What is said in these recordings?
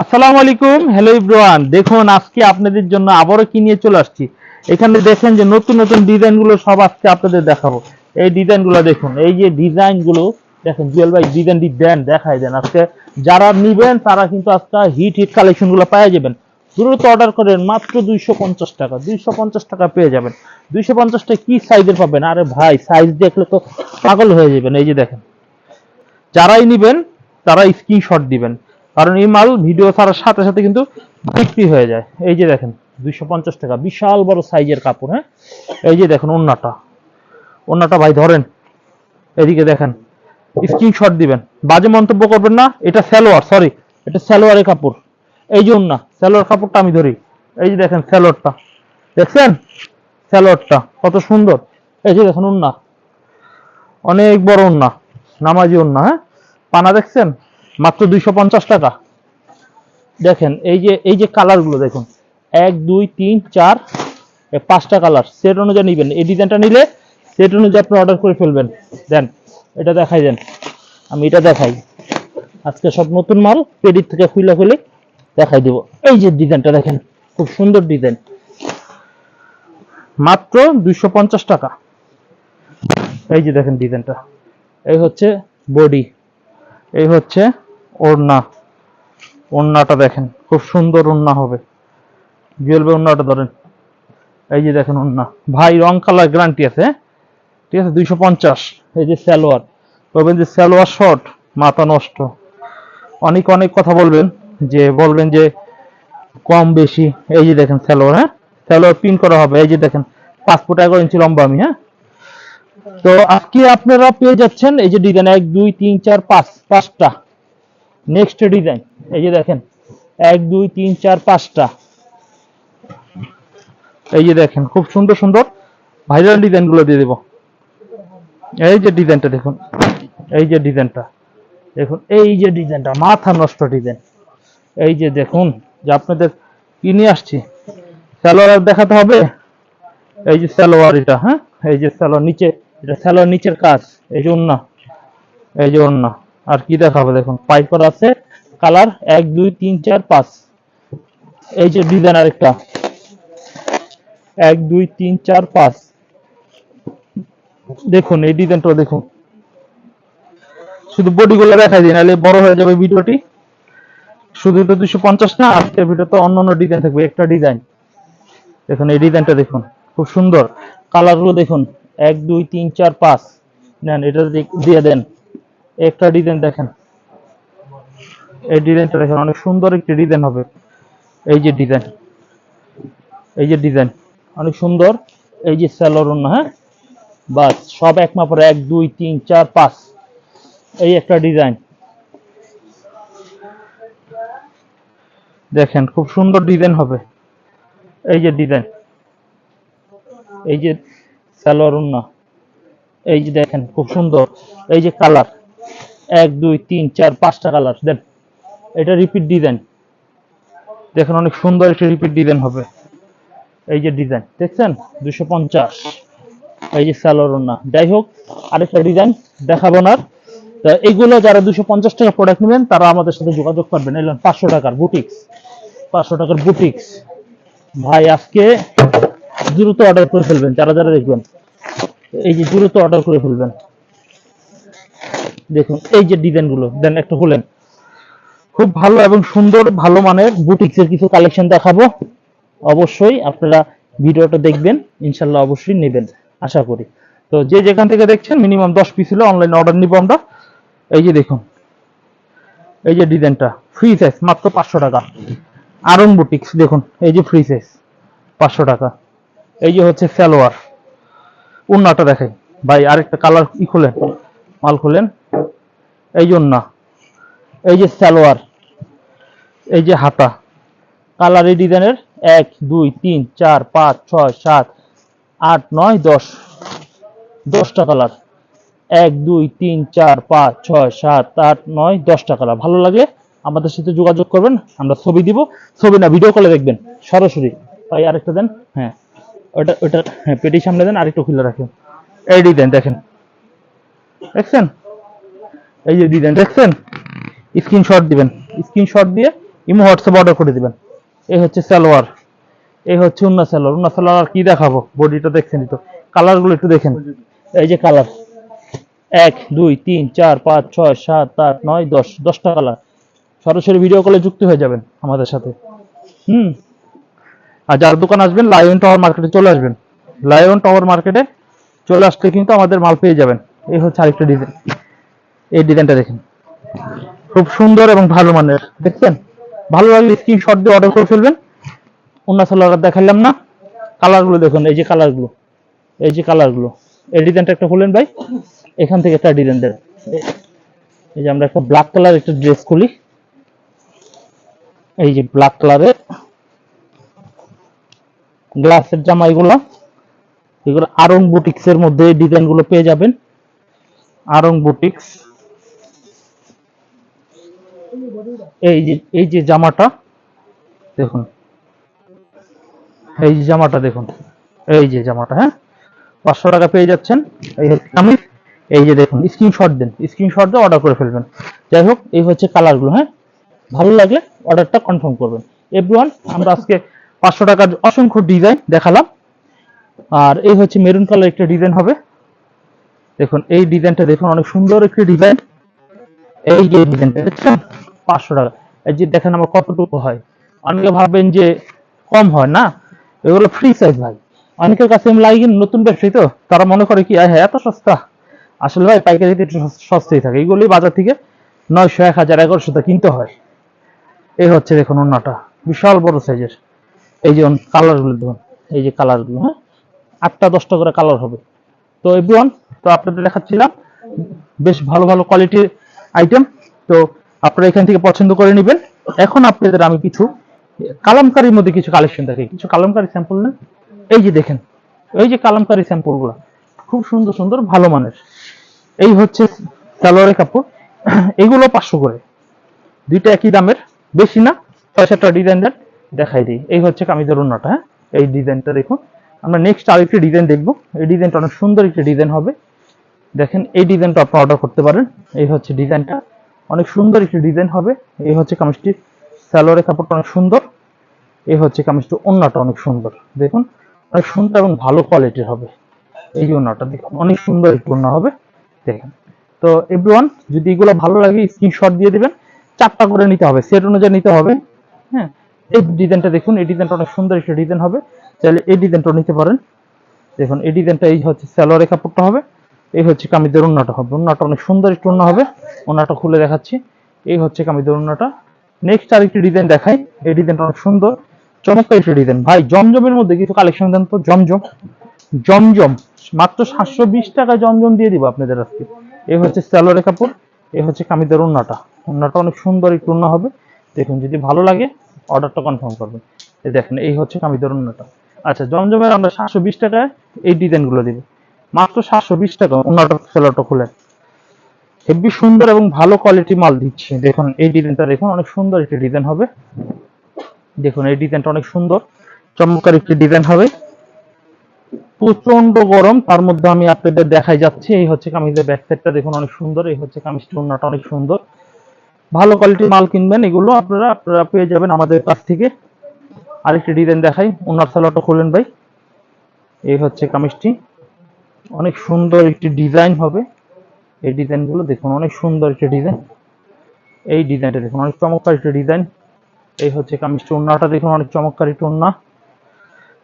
আসসালামু আলাইকুম। হ্যালো ইব্রান দেখুন, আজকে আপনাদের জন্য আবারও কি নিয়ে চলে আসছি? এখানে দেখেন যে নতুন নতুন ডিজাইনগুলো সব আজকে আপনাদের দেখাবো। এই ডিজাইনগুলো দেখুন, এই যে ডিজাইনগুলো দেখেন, জুয়েল ভাই ডিজাইন দেন, দেখাই দেন আজকে। যারা নিবেন, তারা কিন্তু আজকে হিট হিট কালেকশনগুলো পেয়ে যাবেন। দ্রুত অর্ডার করেন, মাত্র দুইশো পঞ্চাশ টাকা। দুইশো পঞ্চাশ টাকা পেয়ে যাবেন। দুইশো পঞ্চাশটা কি সাইজের পাবেন? আরে ভাই সাইজ দেখলে তো পাগল হয়ে যাবেন। এই যে দেখেন, যারাই নিবেন, তারা স্ক্রিনশট দিবেন। কারণ এই মাল ভিডিও ছাড়ার সাথে সাথে কিন্তু বিক্রি হয়ে যায়। এই যে দেখেন, দুইশো পঞ্চাশ টাকা, বিশাল বড় সাইজের কাপড় হ্যাঁ? এই যে দেখেন ওন্নাটা। ওন্নাটা ভাই ধরেন, এদিকে দেখেন স্ক্রিনশট দিবেন। বাজে মন্তব্য করবেন না, এটা স্যালোয়ার সরি এটা স্যালোয়ারের কাপড়। এই যে ওন্না স্যালোয়ার কাপড়টা আমি ধরি। এই যে দেখেন স্যালোয়ারটা দেখছেন? স্যালোয়ারটা কত সুন্দর। এই যে দেখেন ওন্না, অনেক বড় ওন্না, নামাজি ওন্না হ্যাঁ? পানা দেখছেন? মাত্র দুইশো পঞ্চাশ টাকা। দেখেন, এই যে এই যে কালারগুলো দেখুন। এক, দুই, তিন, চার পাঁচটা কালার সেট অনুযায়ী নিবেন। এই ডিজাইনটা নিলে সেট অনুযায়ী আপনি অর্ডার করে ফেলবেন। দেন, এটা দেখাই দেন। আমি এটা দেখাই। আজকে সব নতুন মাল পেডির থেকে খুলে খুলে দেখাই দিব। এই যে ডিজাইনটা দেখেন, খুব সুন্দর ডিজাইন মাত্র দুইশো পঞ্চাশ টাকা। এই যে দেখেন ডিজাইনটা এই হচ্ছে বডি এই হচ্ছে ওড়না। ওড়নাটা দেখেন, খুব সুন্দর ওড়না হবে। জুয়েল ভাই ওড়নাটা ধরেন। এই যে দেখেন ওড়না। ভাই, রং কালার গ্যারান্টি আছে হ্যাঁ? ঠিক আছে, দুইশো পঞ্চাশ। এই যে সালোয়ার। বলবেন যে সালোয়ার শর্ট, মাথা নষ্ট। অনেক অনেক কথা বলবেন, যে বলবেন যে কম বেশি। এই যে দেখেন সালোয়ার হ্যাঁ? সালোয়ার পিন করা হবে। এই যে দেখেন ফুট এগারো ইঞ্চি লম্বা আমি হ্যাঁ? তো আজকে আপনারা পেয়ে যাচ্ছেন, এই যে ডিজাইন এক, দুই, তিন, চার, পাঁচ, পাঁচটা। নেক্সট ডিজাইন এই যে দেখেন এক দুই তিন চার পাঁচটা এই যে দেখেন খুব সুন্দর সুন্দর ভাইরাল ডিজাইনগুলো দিয়ে দেবো এই যে ডিজাইনটা দেখুন এই যে ডিজাইনটা দেখুন এই যে ডিজাইনটা মাথা নষ্ট ডিজাইন এই যে দেখুন যে আপনাদের কি নিয়ে আসছি সালোয়ার দেখাতে হবে এই যে সালোয়ার এটা হ্যাঁ এই যে সালোয়ার নিচে এটা স্যালোয়ার নিচের কাজ এই যে ওন্না এই যে ওন্না আর কি দেখাবে দেখুন পাইপ করা আছে কালার এক, দুই, তিন, চার, পাঁচ। এই যে ডিজাইন আরেকটা। এক, দুই, তিন, চার, পাঁচ। দেখুন, এই ডিজাইনটা দেখুন। শুধু বডি গুলো দেখাই দিন নাহলে বড় হয়ে যাবে ভিডিওটি। শুধু তো দুশো পঞ্চাশ না, আজকের ভিডিওতে অন্য অন্য ডিজাইন থাকবে, একটা ডিজাইন দেখুন, এই ডিজাইনটা দেখুন, খুব সুন্দর। কালারগুলো দেখুন, এক, দুই, তিন, চার, পাঁচ। নেন, এটা দিয়ে দেন। একটা ডিজাইন দেখেন। এই ডিজাইনটা দেখেন, অনেক সুন্দর একটি ডিজাইন হবে। এই যে ডিজাইন এই যে ডিজাইন অনেক সুন্দর। এই যে স্যালোর হ্যাঁ? বাস, সব এক মাপের, এক, দুই, তিন, চার, পাঁচ। এই একটা ডিজাইন দেখেন, খুব সুন্দর ডিজাইন হবে। এই যে ডিজাইন এই যে উন্না এই যে দেখেন, খুব সুন্দর। এই যে কালার এক, দুই, তিন, চার, পাঁচটা কালার দেন। এটা রিপিট ডিজাইন দেখেন অনেক সুন্দর একটা রিপিট ডিজাইন হবে। এই যে ডিজাইন দেখছেন? দুশো পঞ্চাশ। এই যে সালোয়ার উন্না যাই হোক, আরেকটা ডিজাইন দেখাবো না। এইগুলো যারা দুশো পঞ্চাশ টাকা প্রোডাক্ট নেবেন, তারা আমাদের সাথে যোগাযোগ করবেন। এলেন পাঁচশো টাকার বুটিক্স পাঁচশো টাকার বুটিক্স ভাই, আজকে দ্রুত অর্ডার করে ফেলবেন, যারা যারা দেখবেন। এই যে দ্রুত অর্ডার করে ফেলবেন। দেখুন, এই যে ডিজাইনগুলো দেন একটা হলেন। খুব ভালো এবং সুন্দর, ভালো মানের বুটিক্স এর কিছু কালেকশন দেখাবো। অবশ্যই আপনারা ভিডিওটা দেখবেন, ইনশাল্লাহ অবশ্যই নেবেন, আশা করি। তো যে যেখান থেকে দেখছেন মিনিমাম দশ পিস হলে অনলাইন অর্ডার নিব আমরা। এই যে দেখুন, এই যে ডিজাইনটা ফ্রি সাইজ মাত্র পাঁচশো টাকা। আরং বুটিক্স, দেখুন, এই যে ফ্রি সাইজ পাঁচশো টাকা। এই যে হচ্ছে সালোয়ার। উন্নাটা দেখেন ভাই, আরেকটা কালার ই খুলেন, মাল খুলেন। এই জন্য এই যে সালোয়ার, এই যে হাতা কালার এই ডিজাইনের এক, দুই, তিন, চার, পাঁচ, ছয়, সাত, আট, নয়, দশ। দশটা কালার এক, দুই, তিন, চার, পাঁচ, ছয়, সাত, আট, নয়, দশটা কালার ভালো লাগলে আমাদের সাথে যোগাযোগ করবেন, আমরা ছবি দিব। ছবি না ভিডিও কলে দেখবেন। সরাসরি। তাই আরেকটা দেন। হ্যাঁ ওটা ওটা হ্যাঁ পেটি সামনে দেন, আরেকটু খুলে রাখেন। এই ডিজাইন দেখেন। দেখছেন? এই যে ডিজাইন দেখছেন? স্ক্রিনশট দিবেন। স্ক্রিনশট দিয়ে ইমো হোয়াটসঅ্যাপ অর্ডার করে দিবেন। এই হচ্ছে সালোয়ার। এই হচ্ছে উন্না সালোয়ার। উন্না সালোয়ার আর কি দেখাবো? বডিটা দেখছেন তো। কালারগুলো একটু দেখেন। এই যে কালার এক, দুই, তিন, চার, পাঁচ, ছয়, সাত, আট, নয়, দশ। দশটা কালার সরাসরি ভিডিও কলে যুক্ত হয়ে যাবেন আমাদের সাথে। হুম। আর যার দোকান আসবেন লায়ন টাওয়ার মার্কেটে চলে আসবেন। লায়ন টাওয়ার মার্কেটে চলে আসলে কিন্তু আমাদের মাল পেয়ে যাবেন। এই হচ্ছে আরেকটা ডিজাইন এই ডিজাইনটা দেখেন। খুব সুন্দর এবং ভালো মানের, দেখছেন? ভালো লাগলে স্ক্রিনশট দিয়ে অর্ডার করে ফেলবেন। অন্য সালোয়ার দেখালাম না। কালারগুলো দেখুন, এই যে কালারগুলো এই যে কালারগুলো এই ডিজাইনটা একটা খুলেন ভাই, এখান থেকে একটা ডিজাইন দেন এই যে আমরা একটা ব্ল্যাক কালার একটা ড্রেস খুলি। এই যে ব্ল্যাক কালারের গ্লাসের জামা এগুলো। এগুলো আরং বুটিক্স এর মধ্যে এই ডিজাইনগুলো পেয়ে যাবেন। আরং বুটিক্স এই যে এই যে জামাটা, দেখুন। এই যে জামাটা, দেখুন। এই যে জামাটা হ্যাঁ? পাঁচশো টাকা পেয়ে যাচ্ছেন। এই আমি এই যে দেখুন স্ক্রিনশট দেন। স্ক্রিনশট দিয়ে অর্ডার করে ফেলবেন। যাই হোক, এই হচ্ছে কালারগুলো হ্যাঁ? ভালো লাগলে অর্ডারটা কনফার্ম করবেন। এভরিওয়ান আমরা আজকে পাঁচশো টাকার অসংখ্য ডিজাইন দেখালাম। আর এই হচ্ছে মেরুন কালার একটা ডিজাইন হবে। দেখুন, এই ডিজাইনটা দেখুন, অনেক সুন্দর একটি ডিজাইন এই যে ডিজাইনটা দেখছেন? পাঁচশো টাকা। এই যে দেখেন আমার কতটুকু হয়। অনেকে ভাববেন যে কম হয় না, এগুলো ফ্রি সাইজ ভাই। অনেকের কাছে আমি লাগি নতুন ব্যবসায়ী তো, তারা মনে করে কি হ্যাঁ এত সস্তা? আসলে ভাই সস- সস্তাই থাকে। এইগুলি বাজার থেকে নয়শো, এক হাজার, এগারোশো কিনতে হয়। এই হচ্ছে দেখুন অন্যটা, বিশাল বড় সাইজের এই যে কালারগুলো দেখুন, এই যে কালারগুলো হ্যাঁ? আটটা, দশটা করে কালার হবে। তো এভরিওয়ান তো আপনাদের দেখাচ্ছিলাম, বেশ ভালো ভালো কোয়ালিটির আইটেম তো আপনারা এখান থেকে পছন্দ করে নেবেন। এখন আপনাদের আমি কিছু, কালামকারীর মধ্যে কিছু কালেকশন দেখি কিছু কালামকারী স্যাম্পল না এই যে দেখেন, এই যে কালামকারী স্যাম্পলগুলো খুব সুন্দর সুন্দর, ভালো মানের। এই হচ্ছে সালোয়ারের কাপড়। এগুলো পাঁচশো করে। দুইটা একই দামের, বেশি না। ছয় সাতটা ডিজাইনের দেখাই দিই। এই হচ্ছে কামিজের অন্যটা হ্যাঁ? এই ডিজাইনটা দেখুন। আমরা নেক্সট আরেকটি ডিজাইন দেখব। এই ডিজাইনটা অনেক সুন্দর একটি ডিজাইন হবে। দেখেন, এই ডিজাইনটা আপনি অর্ডার করতে পারেন। এই হচ্ছে ডিজাইনটা। অনেক সুন্দর একটি ডিজাইন হবে। এই হচ্ছে কামিজটি। সালোয়ারের কাপড়টা অনেক সুন্দর। এই হচ্ছে কামিজটি। অন্যটা অনেক সুন্দর। দেখুন, অনেক সুন্দর এবং ভালো কোয়ালিটির হবে। এই যে ওনাটা দেখুন, অনেক সুন্দর একটু ওনা হবে। দেখেন। তো এভরিওয়ান যদি এগুলো ভালো লাগে স্ক্রিনশট দিয়ে দেবেন। চারটা করে নিতে হবে। সেট অনুযায়ী নিতে হবে। হ্যাঁ? এই ডিজাইনটা দেখুন, এই ডিজাইনটা অনেক সুন্দর একটা ডিজাইন হবে। তাহলে এই ডিজাইনটা নিতে পারেন। দেখুন, এই ডিজাইনটা এই হচ্ছে সালোয়ারের কাপড়টা হবে। এই হচ্ছে কামিজের ওন্নাটা হবে। ওন্নাটা অনেক সুন্দর একটু ওন্না হবে। ওন্নাটা খুলে দেখাচ্ছি। এই হচ্ছে কামিজের ওন্নাটা নেক্সট আরেকটি ডিজাইন দেখাই। এই ডিজাইনটা অনেক সুন্দর। চমৎকার একটি ডিজাইন ভাই, জমজমের মধ্যে কিছু কালেকশন দেন তো? জমজম। জমজম। মাত্র সাতশো বিশ টাকা জমজম দিয়ে দিব আপনাদের আজকে। এই হচ্ছে স্যালোরে কাপড়। এই হচ্ছে কামিদের উন্নাটা উন্নাটা অনেক সুন্দর একটু উন্না হবে। দেখুন, যদি ভালো লাগে, অর্ডারটা কনফার্ম করবেন। এই দেখেন, এই হচ্ছে কামিদের উন্নাটা আচ্ছা জমজমের আমরা সাতশো বিশ টাকায় এই ডিজাইনগুলো দিব। মাত্র সাতশো বিশ টাকা উন্নাটা স্যালোটা খুলে। হেভি সুন্দর এবং ভালো কোয়ালিটি মাল দিচ্ছে। দেখুন, এই ডিজাইনটা দেখুন, অনেক সুন্দর একটি ডিজাইন হবে। দেখুন, এই ডিজাইনটা অনেক সুন্দর, চমৎকার একটি ডিজাইন হবে। প্রচণ্ড গরম, তার মধ্যে আমি আপনাদের দেখাই যাচ্ছি। এই হচ্ছে কামিজের ব্যাক সাইডটা দেখুন, অনেক সুন্দর। এই হচ্ছে কামিজটি ওন্নাটা অনেক সুন্দর। ভালো কোয়ালিটির মাল কিনবেন, এগুলো আপনারা আপনারা পেয়ে যাবেন আমাদের কাছ থেকে। আরেকটি ডিজাইন দেখাই, ওনার সালোয়ারটা খুলবেন ভাই। এই হচ্ছে কামিজটি। অনেক সুন্দর একটি ডিজাইন হবে। এই ডিজাইনগুলো দেখুন, অনেক সুন্দর একটি ডিজাইন। এই ডিজাইনটা দেখুন, অনেক চমৎকার একটি ডিজাইন। এই হচ্ছে কামিজটি ওন্নাটা দেখুন, অনেক চমৎকার একটি ওন্না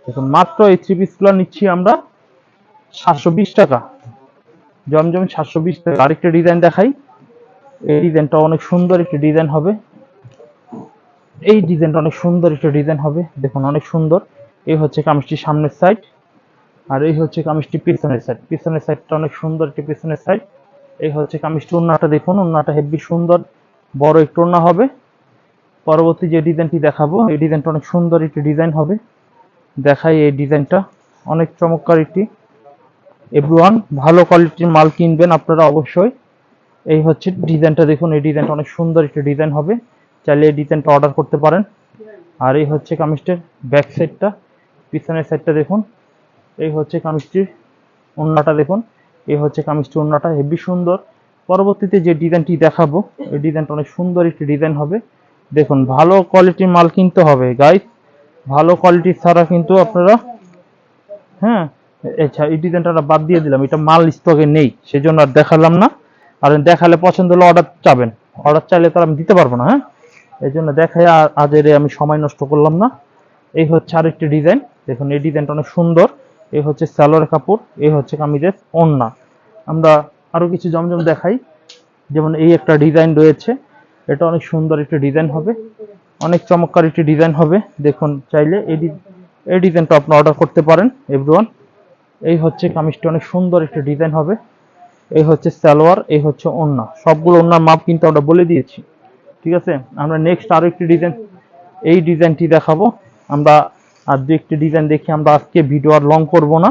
দেখুন, মাত্র এই থ্রি পিসগুলো নিচ্ছি আমরা সাতশো বিশ টাকা। জমজম সাতশো বিশ টাকা। আরেকটা ডিজাইন দেখাই। এই ডিজাইনটা অনেক সুন্দর একটি ডিজাইন হবে। এই ডিজাইনটা অনেক সুন্দর একটা ডিজাইন হবে। দেখুন, অনেক সুন্দর। এই হচ্ছে কামিজটি সামনের সাইড আর এই হচ্ছে কামিজটি পিছনের সাইড পিছনের সাইডটা অনেক সুন্দর একটি পিছনের সাইড এই হচ্ছে কামিজটি ওন্নাটা দেখুন ওন্নাটা হেভি সুন্দর, বড় একটু ওন্না হবে। পরবর্তী যে ডিজাইনটি দেখাবো, এই ডিজাইনটা অনেক সুন্দর একটি ডিজাইন হবে। দেখাই এই ডিজাইনটা অনেক চমৎকার একটি। এভরিওয়ান, ভালো কোয়ালিটির মাল কিনবেন আপনারা অবশ্যই। এই হচ্ছে ডিজাইনটা দেখুন, এই ডিজাইনটা অনেক সুন্দর একটি ডিজাইন হবে। চাইলে এই ডিজাইনটা অর্ডার করতে পারেন। আর এই হচ্ছে কামিজটির ব্যাক সাইডটা পিছনের সাইডটা দেখুন। এই হচ্ছে কামিজটির ওন্নাটা দেখুন। এই হচ্ছে কামিজটির ওন্নাটা হেভি সুন্দর। পরবর্তীতে যে ডিজাইনটি দেখাবো, এই ডিজাইনটা অনেক সুন্দর একটি ডিজাইন হবে। দেখুন, ভালো কোয়ালিটির মাল কিনতে হবে গাইস ভালো কোয়ালিটি ছাড়া কিন্তু আপনারা হ্যাঁ আচ্ছা এই ডিজাইনটা বাদ দিয়ে দিলাম, এটা মাল স্টকে নেই, সেজন্য আর দেখালাম না। আর দেখালে পছন্দ হলে অর্ডার চাবেন। অর্ডার চাইলে তো আমি দিতে পারব না হ্যাঁ? এই জন্য দেখাই আর আজ আমি সময় নষ্ট করলাম না। এই হচ্ছে আরেকটি ডিজাইন। দেখুন, এই ডিজাইনটা অনেক সুন্দর। এই হচ্ছে সালোয়ার কাপড় এই হচ্ছে কামিজের ওড়না। আমরা আরও কিছু জমজম দেখাই। যেমন এই একটা ডিজাইন রয়েছে, এটা অনেক সুন্দর একটা ডিজাইন হবে। অনেক চমৎকার একটি ডিজাইন হবে। দেখুন, চাইলে এই এই ডিজাইনটা আপনি অর্ডার করতে পারেন এভরিওয়ান এই হচ্ছে কামিজটা, অনেক সুন্দর একটা ডিজাইন হবে। এই হচ্ছে সালোয়ার, এই হচ্ছে ওড়না। সবগুলো ওড়নার মাপ কিন্তু আমরা বলে দিয়েছি। ঠিক আছে? আমরা নেক্সট আরও একটি ডিজাইন, এই ডিজাইনটি দেখাবো। আমরা আর দু একটি ডিজাইন দেখি আমরা আজকে ভিডিও আর লং করব না।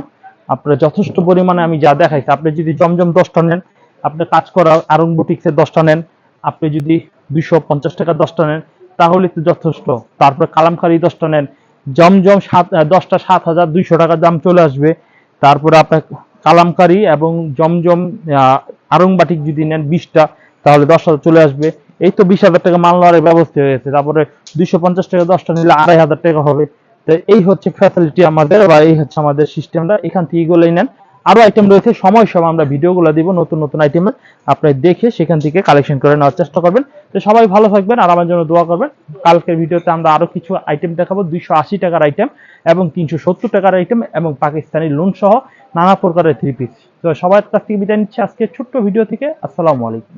আপনারা যথেষ্ট পরিমাণে আমি যা দেখাইছি আপনি যদি জমজম দশটা নেন আপনি কাজ করা আরং বুটিক্সের দশটা নেন আপনি যদি দুইশো পঞ্চাশ টাকা দশটা নেন তাহলে তো যথেষ্ট। তারপরে কালামকারি দশটা নেন জমজম সাত দশটা সাত হাজার দুইশো টাকা দাম চলে আসবে। তারপরে আপনার কালামকারি এবং জমজম আহ, আরংবাটিক যদি নেন বিশটা তাহলে দশ হাজার চলে আসবে। এই তো বিশ হাজার টাকা মাল নেওয়ার ব্যবস্থা হয়ে গেছে। তারপরে দুইশো পঞ্চাশ টাকা দশটা নিলে আড়াই হাজার টাকা হবে। তো এই হচ্ছে ফ্যাসিলিটি আমাদের বা এই হচ্ছে আমাদের সিস্টেমটা এখান থেকে এগুলোই নেন। আরও আইটেম রয়েছে, সময় সময় আমরা ভিডিওগুলো দিব, নতুন নতুন আইটেমের আপনি দেখে সেখান থেকে কালেকশন করে নেওয়ার চেষ্টা করবেন। তো সবাই ভালো থাকবেন আর আমার জন্য দোয়া করবেন। কালকের ভিডিওতে আমরা আরও কিছু আইটেম দেখাবো, দুইশো আশি টাকার আইটেম এবং তিনশো সত্তর টাকার আইটেম এবং পাকিস্তানি লোন সহ নানা প্রকারের থ্রি পিস তো সবার কাছ থেকে বিদায় নিচ্ছি আজকে ছোট্ট ভিডিও থেকে। আসসালামু আলাইকুম।